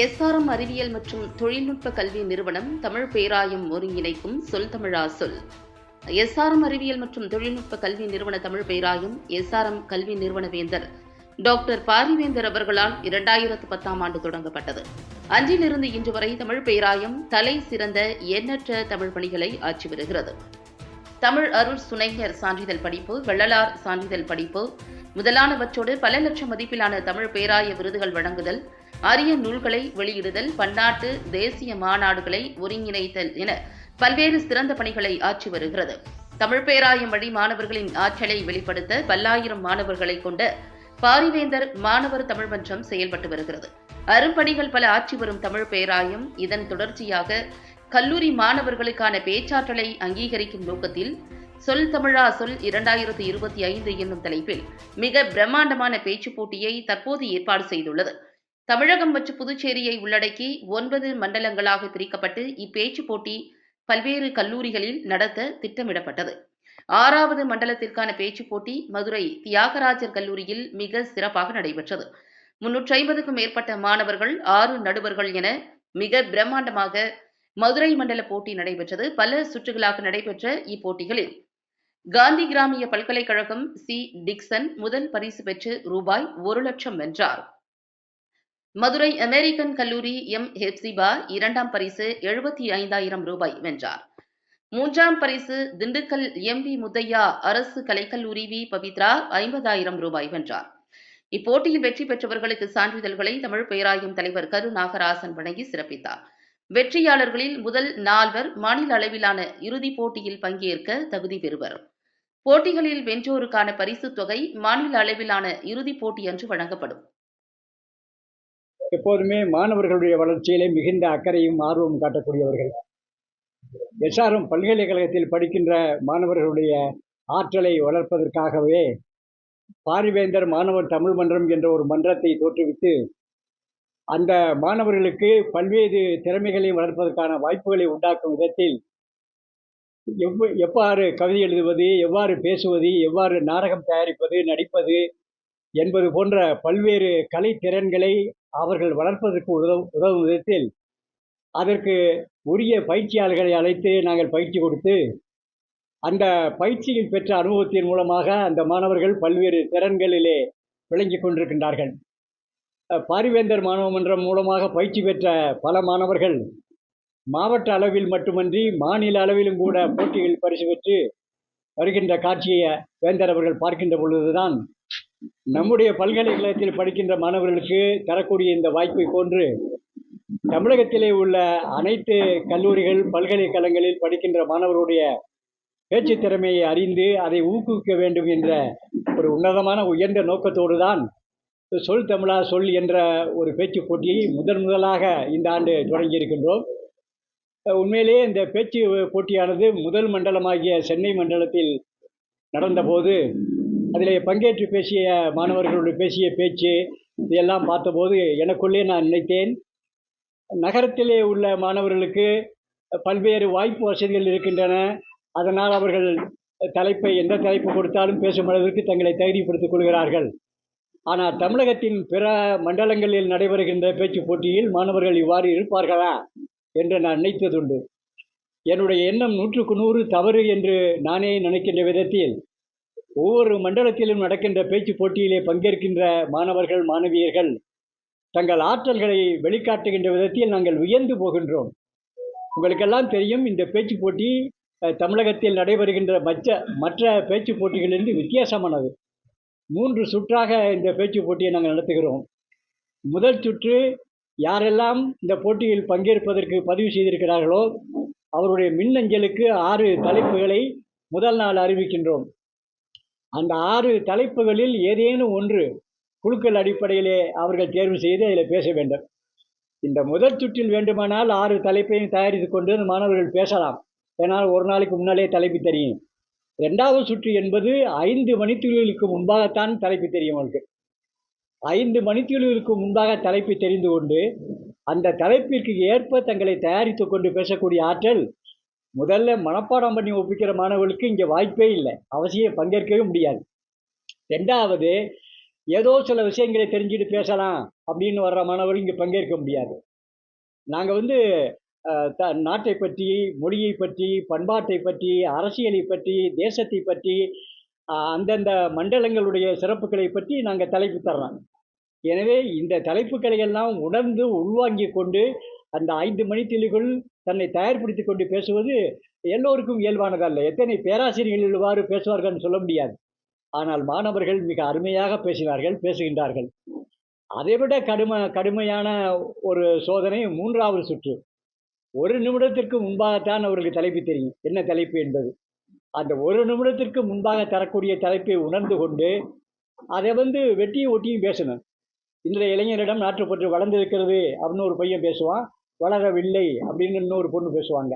SRM அறிவியல் மற்றும் தொழில்நுட்ப கல்வி நிறுவனம் தமிழ் பேராயம் ஒருங்கிணைக்கும் சொல் தமிழா சொல். எஸ்ஆர்எம் அறிவியல் மற்றும் தொழில்நுட்ப கல்வி நிறுவன தமிழ் பேராயம் எஸ்ஆர்எம் கல்வி நிறுவன வேந்தர் டாக்டர் பாரிவேந்தர் அவர்களால் இரண்டாயிரத்து பத்தாம் ஆண்டு தொடங்கப்பட்டது. அன்றிலிருந்து இன்று வரை தமிழ் பேராயம் தலை சிறந்த எண்ணற்ற தமிழ் பணிகளை ஆற்றி வருகிறது. தமிழ் அருள் சுனைஞர் சான்றிதழ் படிப்பு வள்ளலார் சான்றிதழ் படிப்பு முதலானவற்றோடு பல லட்சம் மதிப்பிலான தமிழ் பேராய விருதுகள் வழங்குதல் அரிய நூல்களை வெளியிடுதல் பன்னாட்டு தேசிய மாநாடுகளை ஒருங்கிணைத்தல் என பல்வேறு சிறந்த பணிகளை ஆற்றி வருகிறது. தமிழ் பேராயம் வழி மாணவர்களின் ஆற்றலை வெளிப்படுத்த பல்லாயிரம் மாணவர்களை கொண்ட பாரிவேந்தர் மாணவர் தமிழ் மன்றம் செயல்பட்டு வருகிறது. அரும்பணிகள் பல ஆற்றி வரும் தமிழ் பேராயம் இதன் தொடர்ச்சியாக கல்லூரி மாணவர்களுக்கான பேச்சாற்றலை அங்கீகரிக்கும் நோக்கத்தில் சொல் தமிழா சொல் இரண்டாயிரத்தி இருபத்தி ஐந்து என்னும் தலைப்பில் மிக பிரம்மாண்டமான பேச்சு போட்டியை தற்போது ஏற்பாடு செய்துள்ளது. தமிழகம் மற்றும் புதுச்சேரியை உள்ளடக்கி ஒன்பது மண்டலங்களாக பிரிக்கப்பட்டு இப்பேச்சு போட்டி பல்வேறு கல்லூரிகளில் நடத்த திட்டமிடப்பட்டது. ஆறாவது மண்டலத்திற்கான பேச்சு போட்டி மதுரை தியாகராஜர் கல்லூரியில் மிக சிறப்பாக நடைபெற்றது. முன்னூற்றி ஐம்பதுக்கும் மேற்பட்ட மாணவர்கள் ஆறு நடுவர்கள் என மிக பிரம்மாண்டமாக மதுரை மண்டல போட்டி நடைபெற்றது. பல சுற்றுகளாக நடைபெற்ற இப்போட்டிகளில் காந்தி கிராமிய பல்கலைக்கழகம் சி. டிக்சன் முதல் பரிசு பெற்று ரூபாய் ஒரு லட்சம் வென்றார். மதுரை அமெரிக்கன் கல்லூரி எம். ஹெப்சிபா இரண்டாம் பரிசு எழுபத்தி ஐந்தாயிரம் ரூபாய் வென்றார். மூன்றாம் பரிசு திண்டுக்கல் எம். வி முத்தையா அரசு கலைக்கல்லூரி வி. பவித்ரா ஐம்பதாயிரம் ரூபாய் வென்றார். இப்போட்டியில் வெற்றி பெற்றவர்களுக்கு சான்றிதழ்களை தமிழ் பேராயம் தலைவர் கரு நாகராசன் வழங்கி சிறப்பித்தார். வெற்றியாளர்களில் முதல் நால்வர் மாநில அளவிலான இறுதிப் போட்டியில் பங்கேற்க தகுதி பெறுவர். போட்டிகளில் வென்றோருக்கான பரிசுத் தொகை மாநில அளவிலான இறுதிப் போட்டி அன்று வழங்கப்படும். எப்போதுமே மாணவர்களுடைய வளர்ச்சியிலே மிகுந்த அக்கறையும் ஆர்வமும் காட்டக்கூடியவர்கள். எஸ்ஆர்எம் பல்கலைக்கழகத்தில் படிக்கின்ற மாணவர்களுடைய ஆற்றலை வளர்ப்பதற்காகவே பாரிவேந்தர் மாணவர் தமிழ் மன்றம் என்ற ஒரு மன்றத்தை தோற்றுவித்து அந்த மாணவர்களுக்கு பல்வேறு திறமைகளை வளர்ப்பதற்கான வாய்ப்புகளை உண்டாக்கும் விதத்தில் எவ் எவ்வாறு கவிதை எழுதுவது எவ்வாறு பேசுவது எவ்வாறு நாடகம் தயாரிப்பது நடிப்பது என்பது போன்ற பல்வேறு கலை திறன்களை அவர்கள் வளர்ப்பதற்கு உதவும் உதவும் விதத்தில் அதற்கு உரிய பயிற்சியாளர்களை அழைத்து நாங்கள் பயிற்சி கொடுத்து அந்த பயிற்சியில் பெற்ற அனுபவத்தின் மூலமாக அந்த மாணவர்கள் பல்வேறு திறன்களிலே விளங்கிக் கொண்டிருக்கின்றார்கள். பாரிவேந்தர் மாணவ மன்றம் மூலமாக பயிற்சி பெற்ற பல மாணவர்கள் மாவட்ட அளவில் மட்டுமன்றி மாநில அளவிலும் கூட போட்டிகள் பரிசு பெற்று வருகின்ற காட்சியை வேந்தர் அவர்கள் பார்க்கின்ற பொழுதுதான் நம்முடைய பல்கலைக்கழகத்தில் படிக்கின்ற மாணவர்களுக்கு தரக்கூடிய இந்த வாய்ப்பை போன்று தமிழகத்திலே உள்ள அனைத்து கல்லூரிகள் பல்கலைக்கழகங்களில் படிக்கின்ற மாணவர்களுடைய பேச்சு திறமையை அறிந்து அதை ஊக்குவிக்க வேண்டும் என்ற ஒரு உன்னதமான உயர்ந்த நோக்கத்தோடு தான் சொல் தமிழா சொல் என்ற ஒரு பேச்சு போட்டியை முதன் முதலாக இந்த ஆண்டு தொடங்கியிருக்கின்றோம். உண்மையிலேயே இந்த பேச்சு போட்டியானது முதல் மண்டலமாகிய சென்னை மண்டலத்தில் நடந்தபோது அதில் பங்கேற்று பேசிய மாணவர்களோடு பேசிய பேச்சு இதையெல்லாம் பார்த்தபோது எனக்குள்ளே நான் நினைத்தேன். நகரத்திலே உள்ள மாணவர்களுக்கு பல்வேறு வாய்ப்பு வசதிகள் இருக்கின்றன. அதனால் அவர்கள் தலைப்பை எந்த தலைப்பு கொடுத்தாலும் பேசும் அளவிற்கு தங்களை தகுதிப்படுத்திக் கொள்கிறார்கள். ஆனால் தமிழகத்தின் பிற மண்டலங்களில் நடைபெறுகின்ற பேச்சு போட்டியில் மாணவர்கள் இவ்வாறு இருப்பார்களா? என்று நான் நினைத்ததுண்டு. என்னுடைய எண்ணம் நூற்றுக்கு நூறு தவறு என்று நானே நினைக்கின்ற விதத்தில் ஒவ்வொரு மண்டலத்திலும் நடக்கின்ற பேச்சு போட்டியிலே பங்கேற்கின்ற மாணவர்கள் மாணவியர்கள் தங்கள் ஆற்றல்களை வெளிக்காட்டுகின்ற விதத்தில் நாங்கள் உயர்ந்து போகின்றோம். உங்களுக்கெல்லாம் தெரியும் இந்த பேச்சு போட்டி தமிழகத்தில் நடைபெறுகின்ற மற்ற மற்ற பேச்சு போட்டிகளிலிருந்து வித்தியாசமானது. மூன்று சுற்றாக இந்த பேச்சு போட்டியை நாங்கள் நடத்துகிறோம். முதல் சுற்று யாரெல்லாம் இந்த போட்டியில் பங்கேற்பதற்கு பதிவு செய்திருக்கிறார்களோ அவருடைய மின்னஞ்சலுக்கு ஆறு தலைப்புகளை முதல் நாள் அறிவிக்கின்றோம். அந்த ஆறு தலைப்புகளில் ஏதேனும் ஒன்று குழுக்கள் அடிப்படையிலே அவர்கள் தேர்வு செய்து அதில் பேச வேண்டும். இந்த முதல் சுற்றில் வேண்டுமானால் ஆறு தலைப்பையும் தயாரித்து கொண்டு மாணவர்கள் பேசலாம். ஏன்னால் ஒரு நாளைக்கு முன்னாலே தலைப்பு தெரியும். ரெண்டாவது சுற்று என்பது ஐந்து மணித்துளிகளுக்கு முன்பாகத்தான் தலைப்பு தெரியும் அவருக்கு ஐந்து மணித்துளிகளுக்கு முன்பாக தலைப்பை தெரிந்து கொண்டு அந்த தலைப்பிற்கு ஏற்ப தங்களை தயாரித்து கொண்டு பேசக்கூடிய ஆற்றல் முதல்ல மனப்பாடம் பண்ணி ஒப்பிக்கிற மாணவர்களுக்கு இங்கே வாய்ப்பே இல்லை. அவசியம் பங்கேற்கவே முடியாது. ரெண்டாவது ஏதோ சில விஷயங்களை தெரிஞ்சுட்டு பேசலாம் அப்படின்னு வர்ற மாணவர்கள் இங்கே பங்கேற்க முடியாது. நாங்கள் வந்து த நாட்டை பற்றி மொழியை பற்றி பண்பாட்டை பற்றி அரசியலை பற்றி தேசத்தை பற்றி அந்தந்த மண்டலங்களுடைய சிறப்புகளை பற்றி நாங்கள் தலைப்பு தர்றோம். எனவே இந்த தலைப்புகளை எல்லாம் உணர்ந்து உள்வாங்கிக் கொண்டு அந்த ஐந்து மணித்துளிக்குள் தன்னை தயார்படுத்தி கொண்டு பேசுவது எல்லோருக்கும் இயல்பானதல்ல எத்தனை பேராசிரியர்கள் இவ்வாறு பேசுவார்கள்னு சொல்ல முடியாது. ஆனால் மாணவர்கள் மிக அருமையாக பேசினார்கள் பேசுகின்றார்கள். அதைவிட கடுமை கடுமையான ஒரு சோதனை மூன்றாவது சுற்று. ஒரு நிமிடத்திற்கு முன்பாகத்தான் அவர்களுக்கு தலைப்பு தெரியும். என்ன தலைப்பு என்பது? அந்த ஒரு நிமிடத்திற்கு முன்பாக தரக்கூடிய தலைப்பை உணர்ந்து கொண்டு அதை வந்து வெட்டியும் ஒட்டியும் பேசணும். இன்றைய இளைஞரிடம் நாட்டுப்பற்று வளர்ந்திருக்கிறது அப்படின்னு ஒரு பையன் பேசுவான். வளரவில்லை அப்படின்னு இன்னொரு பொண்ணு பேசுவாங்க.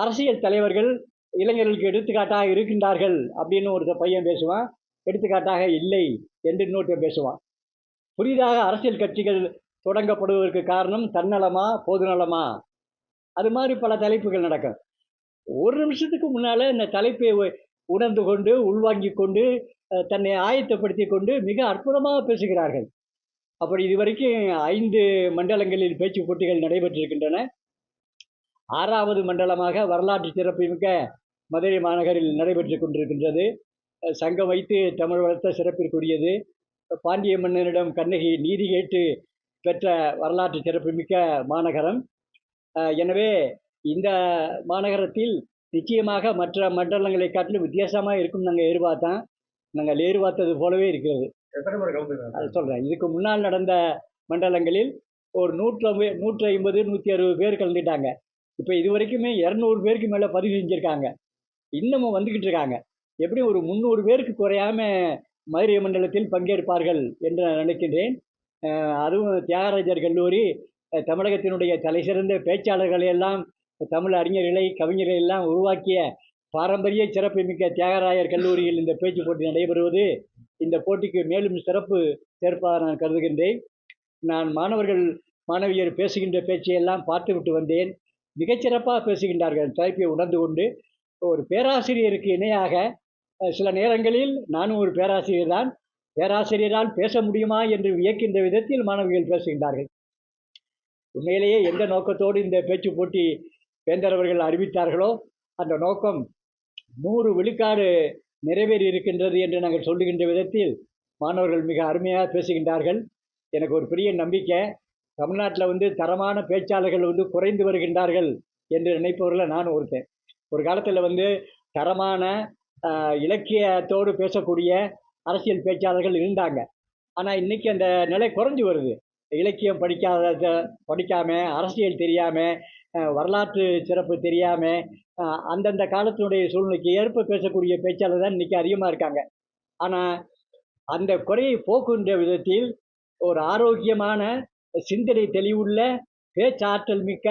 அரசியல் தலைவர்கள் இளைஞர்களுக்கு எடுத்துக்காட்டாக இருக்கின்றார்கள் அப்படின்னு ஒரு பையன் பேசுவான். எடுத்துக்காட்டாக இல்லை என்று இன்னொருத்தன் பேசுவான். புதிதாக அரசியல் கட்சிகள் தொடங்கப்படுவதற்கு காரணம் தன்னலமா பொதுநலமா? அது மாதிரி பல தலைப்புகள் நடக்கும். ஒரு நிமிஷத்துக்கு முன்னால் இந்த தலைப்பை உணர்ந்து கொண்டு உள்வாங்கி கொண்டு தன்னை ஆயத்தப்படுத்தி கொண்டு மிக அற்புதமாக பேசுகிறார்கள். அப்படி இதுவரைக்கும் ஐந்து மண்டலங்களில் பேச்சு போட்டிகள் நடைபெற்றிருக்கின்றன. ஆறாவது மண்டலமாக வரலாற்று சிறப்புமிக்க மதுரை மாநகரில் நடைபெற்று கொண்டிருக்கின்றது. சங்கம் வைத்து தமிழ் வளர்த்த சிறப்பிற்குரியது. பாண்டிய மன்னனிடம் கண்ணகி நீதி கேட்டு பெற்ற வரலாற்று சிறப்புமிக்க மாநகரம். எனவே இந்த மாநகரத்தில் நிச்சயமாக மற்ற மண்டலங்களை காட்டிலும் வித்தியாசமாக இருக்கும் நாங்கள் எதிர்பார்த்தோம் நாங்கள் எதிர்பார்த்தது போலவே இருக்கிறது. அது சொல்கிறேன் இதுக்கு முன்னால் நடந்த மண்டலங்களில் ஒரு நூற்றி நூற்றி ஐம்பது நூற்றி அறுபது பேர் கலந்துட்டாங்க. இப்போ இது வரைக்குமே இரநூறு பேருக்கு மேலே பதிவு செஞ்சுருக்காங்க. இன்னமும் வந்துக்கிட்டு இருக்காங்க. எப்படியும் ஒரு முந்நூறு பேருக்கு குறையாம மதுரை மண்டலத்தில் பங்கேற்பார்கள் என்று நான் நினைக்கின்றேன். அதுவும் தியாகராஜர் கல்லூரி தமிழகத்தினுடைய தலைசிறந்த பேச்சாளர்களை எல்லாம் தமிழ் அறிஞர்களை கவிஞர்களை எல்லாம் உருவாக்கிய பாரம்பரிய சிறப்புமிக்க தியாகராயர் கல்லூரியில் இந்த பேச்சு போட்டி நடைபெறுவது. இந்த போட்டிக்கு மேலும் சிறப்பு சேர்ப்பதாக நான் கருதுகின்றேன். நான் மாணவர்கள் மாணவியர் பேசுகின்ற பேச்சையெல்லாம் பார்த்துவிட்டு வந்தேன். மிகச்சிறப்பாக பேசுகின்றார்கள். தலைப்பை உணர்ந்து கொண்டு ஒரு பேராசிரியருக்கு இணையாக சில நேரங்களில் நானும் ஒரு பேராசிரியர் தான். பேராசிரியரால் பேச முடியுமா என்று வியக்கின்ற விதத்தில் மாணவிகள் பேசுகின்றார்கள். உண்மையிலேயே எந்த நோக்கத்தோடு இந்த பேச்சு போட்டி வேந்தர் அவர்கள் அறிவித்தார்களோ? அந்த நோக்கம் நூறு விழுக்காடு நிறைவேறி இருக்கின்றது என்று நாங்கள் சொல்லுகின்ற விதத்தில் மாணவர்கள் மிக அருமையாக பேசுகின்றார்கள். எனக்கு ஒரு பெரிய நம்பிக்கை. தமிழ்நாட்டில் வந்து தரமான பேச்சாளர்கள் வந்து குறைந்து வருகின்றார்கள் என்று நினைப்பவர்களை நான் ஒருத்தன். ஒரு காலத்தில் வந்து தரமான இலக்கியத்தோடு பேசக்கூடிய அரசியல் பேச்சாளர்கள் இருந்தாங்க. ஆனால் இன்றைக்கி அந்த நிலை குறைஞ்சி வருது. இலக்கியம் படிக்காத படிக்காமல் அரசியல் தெரியாமல் வரலாற்று சிறப்பு தெரியாமல் அந்தந்த காலத்தினுடைய சூழ்நிலைக்கு ஏற்ப பேசக்கூடிய பேச்சாளர் தான் இன்றைக்கி அதிகமாக இருக்காங்க. ஆனால் அந்த குறையை போக்குகின்ற விதத்தில் ஒரு ஆரோக்கியமான சிந்தனை தெளிவுள்ள பேச்சாற்றல் மிக்க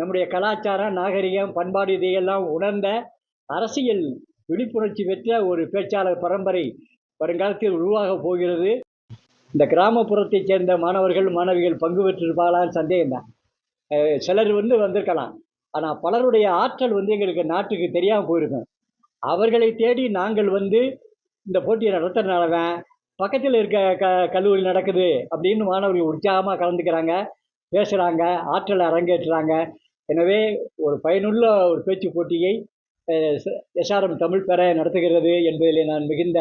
நம்முடைய கலாச்சாரம் நாகரிகம் பண்பாடு இதையெல்லாம் உணர்ந்த அரசியல் விழிப்புணர்ச்சி பெற்ற ஒரு பேச்சாளர் பரம்பரை வருங்காலத்தில் உருவாக போகிறது. இந்த கிராமப்புறத்தைச் சேர்ந்த மாணவர்கள் மாணவிகள் பங்கு பெற்றிருப்பாங்களான்னு சந்தேகம்தான். சிலர் வந்து வந்திருக்கலாம். ஆனால் பலருடைய ஆற்றல் வந்து எங்களுக்கு நாட்டுக்கு தெரியாமல் போயிருக்கும். அவர்களை தேடி நாங்கள் வந்து இந்த போட்டியை நடத்துறதுனாலவன் பக்கத்தில் இருக்க க கல்லூரி நடக்குது அப்படின்னு மாணவர்கள் உற்சாகமாக கலந்துக்கிறாங்க பேசுகிறாங்க ஆற்றலை அரங்கேற்றுறாங்க. எனவே ஒரு பயனுள்ள ஒரு பேச்சு போட்டியை எஸ்ஆர்எம் தமிழ் பெற நடத்துகிறது என்பதிலே நான் மிகுந்த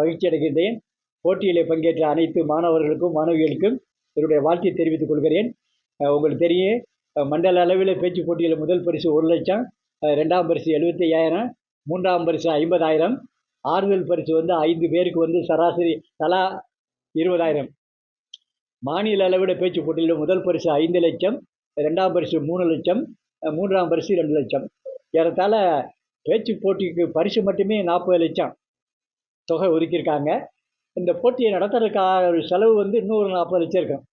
மகிழ்ச்சி அடைகின்றேன். போட்டியிலே பங்கேற்ற அனைத்து மாணவர்களுக்கும் மாணவிகளுக்கும் என்னுடைய வாழ்த்தை தெரிவித்துக் கொள்கிறேன். உங்களுக்கு தெரியும். மண்டல அளவில் பேச்சு போட்டியில் முதல் பரிசு ஒரு லட்சம் ரெண்டாம் பரிசு எழுபத்தி ஐயாயிரம் மூன்றாம் பரிசு ஐம்பதாயிரம். ஆறுதல் பரிசு வந்து ஐந்து பேருக்கு வந்து சராசரி தலா இருபதாயிரம். மாநில அளவில் பேச்சு போட்டியில் முதல் பரிசு ஐந்து லட்சம் ரெண்டாம் பரிசு மூணு லட்சம் மூன்றாம் பரிசு ரெண்டு லட்சம். ஏறத்தால் பேச்சு போட்டிக்கு பரிசு மட்டுமே நாற்பது லட்சம் தொகை ஒதுக்கியிருக்காங்க. இந்த போட்டியை நடத்துறதுக்கான ஒரு செலவு வந்து இன்னொரு நாற்பது லட்சம் இருக்கும்.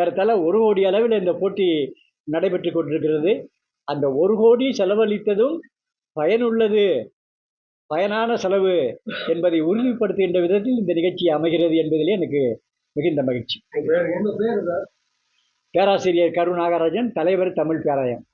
ஏறத்தாழ ஒரு கோடி அளவில் இந்த போட்டி நடைபெற்று கொண்டிருக்கிறது. அந்த ஒரு கோடி செலவழித்ததும் பயனுள்ளது பயனான செலவு என்பதை உறுதிப்படுத்துகின்ற விதத்தில் இந்த நிகழ்ச்சி அமைகிறது என்பதிலே எனக்கு மிகுந்த மகிழ்ச்சி. பேராசிரியர் கரு நாகராஜன் தலைவர் தமிழ் பேராயம்